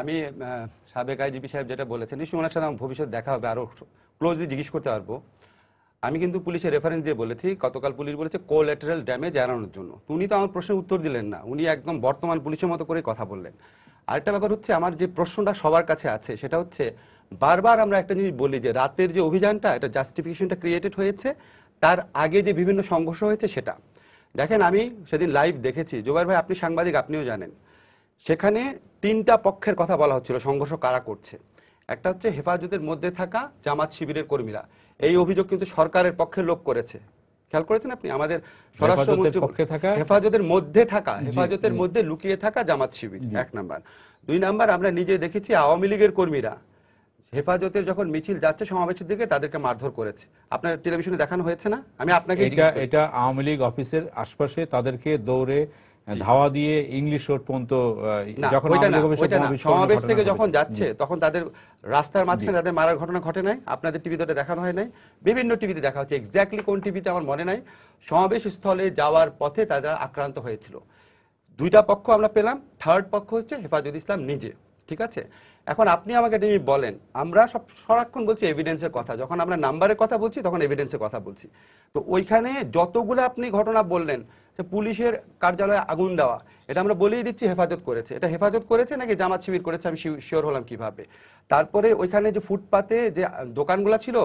আমি সাবেক আইজিপি সাহেব যেটা বলেছেন, নিশ্চয়ই ওনার সাথে আমার ভবিষ্যৎ দেখা হবে আরও ক্লোজলি জিজ্ঞেস করতে পারব। আমি কিন্তু পুলিশের রেফারেন্স দিয়ে বলেছি, গতকাল পুলিশ বলেছে কোল্যাটারাল ড্যামেজ এড়ানোর জন্য। উনি তো আমার প্রশ্নের উত্তর দিলেন না, উনি একদম বর্তমান পুলিশের মতো করে কথা বললেন। আরেকটা ব্যাপার হচ্ছে, আমার যে প্রশ্নটা সবার কাছে আছে, সেটা হচ্ছে, বারবার আমরা একটা জিনিস বলি যে, রাতের যে অভিযানটা, এটা জাস্টিফিকেশনটা ক্রিয়েটেড হয়েছে, তার আগে যে বিভিন্ন সংঘর্ষ হয়েছে, সেটা। দেখেন, আমি সেদিন লাইভ দেখেছি। জোবাইর ভাই, আপনি সাংবাদিক, আপনিও জানেন। সেখানে তিনটা পক্ষের কথা বলা হচ্ছিল সংঘর্ষ কারা করছে? একটা হচ্ছে হেফাজতের মধ্যে থাকা জামাত শিবিরের কর্মীরা। এই অভিযোগ কিন্তু সরকারের পক্ষের লোক করেছে। খেয়াল করেছেন আপনি? আমাদের স্বরাষ্ট্রমন্ত্রী পক্ষে থাকা? হেফাজতের মধ্যে থাকা হেফাজতের মধ্যে লুকিয়ে থাকা জামাত শিবির এক নাম্বার। দুই নাম্বার আমরা নিজে দেখেছি আওয়ামী লীগের কর্মীরা হেফাজতের যখন মিছিল যাচ্ছে সমাবেশের দিকে তাদেরকে মারধর করেছে। আপনার টেলিভিশনে দেখানো হয়েছে না? আমি আপনাকে এটা এটা আওয়ামী লীগ অফিসের আশপাশে তাদেরকে দৌড়ে ধাওয়া দিয়ে ইংলিশ রোড পর্যন্ত যখন সমাবেশ থেকে যখন যাচ্ছে তখন তাদের রাস্তার মাঝখানে তাদের মারার ঘটনা ঘটে নাই আপনাদের টিভিতে দেখানো হয় নাই। বিভিন্ন টিভিতে দেখা হচ্ছে এক্স্যাক্টলি কোন টিভিতে আমার মনে নাই। সমাবেশ স্থলে যাওয়ার পথে তারা আক্রান্ত হয়েছিল। দুইটা পক্ষ আমরা পেলাম থার্ড পক্ষ হচ্ছে হেফাজত ইসলাম নিজে। ঠিক আছে? এখন আপনি আমাকে তিনি বলেন, আমরা সব সারাক্ষণ বলছি এভিডেন্সের কথা। যখন আমরা নাম্বারের কথা বলছি, তখন এভিডেন্সের কথা বলছি। তো ওইখানে যতগুলো আপনি ঘটনা বললেন, যে পুলিশের কার্যালয়ে আগুন দেওয়া এটা আমরা বলেই দিচ্ছি হেফাজত করেছে। এটা হেফাজত করেছে নাকি জামাত শিবির করেছে আমি শিওর হলাম কীভাবে? তারপরে ওইখানে যে ফুটপাতে যে দোকানগুলো ছিল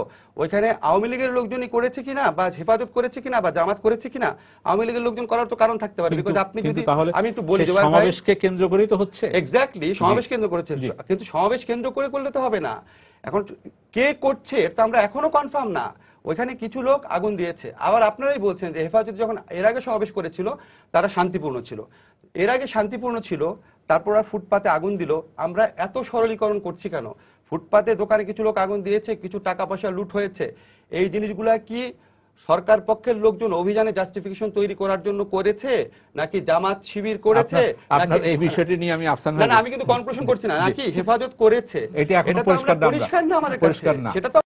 ওইখানে আওয়ামী লীগের লোকজনই করেছে কিনা বা হেফাজত করেছে কিনা বা জামাত করেছে কিনা আওয়ামী লীগের লোকজন করার তো কারণ থাকতে পারে। বিকজ আপনি যদি আমি একটু বলি সমাবেশকে কেন্দ্র করেই তো হচ্ছে। এক্স্যাক্টলি সমাবেশ কেন্দ্র করেছে। কিন্তু সমাবেশ কেন্দ্র করে করলে তো হবে না। এখন কে করছে, এটা তো আমরা এখনও কনফার্ম না। ওইখানে কিছু লোক আগুন দিয়েছে। আবার আপনারাই বলছেন যে হেফাজত যখন এর আগে সমাবেশ করেছিল, তারা শান্তিপূর্ণ ছিল। এর আগে শান্তিপূর্ণ ছিল, তারপর ফুটপাতে আগুন দিল। আমরা এত সরলীকরণ করছি কেন? ফুটপাতে দোকানে কিছু লোক আগুন দিয়েছে, কিছু টাকা পয়সা লুট হয়েছে। এই জিনিসগুলা কি সরকার পক্ষের লোকজন অভিযানে জাস্টিফিকেশন তৈরি করার জন্য করেছে? নাকি জামাত শিবির করেছে? আপনার- এই বিষয়টি নিয়ে আমি আফসান না আমি কিন্তু কনক্লুশন করছি না। নাকি হেফাজত করেছে? এটা এখনও পরিষ্কার না পরিষ্কার না। সেটা তো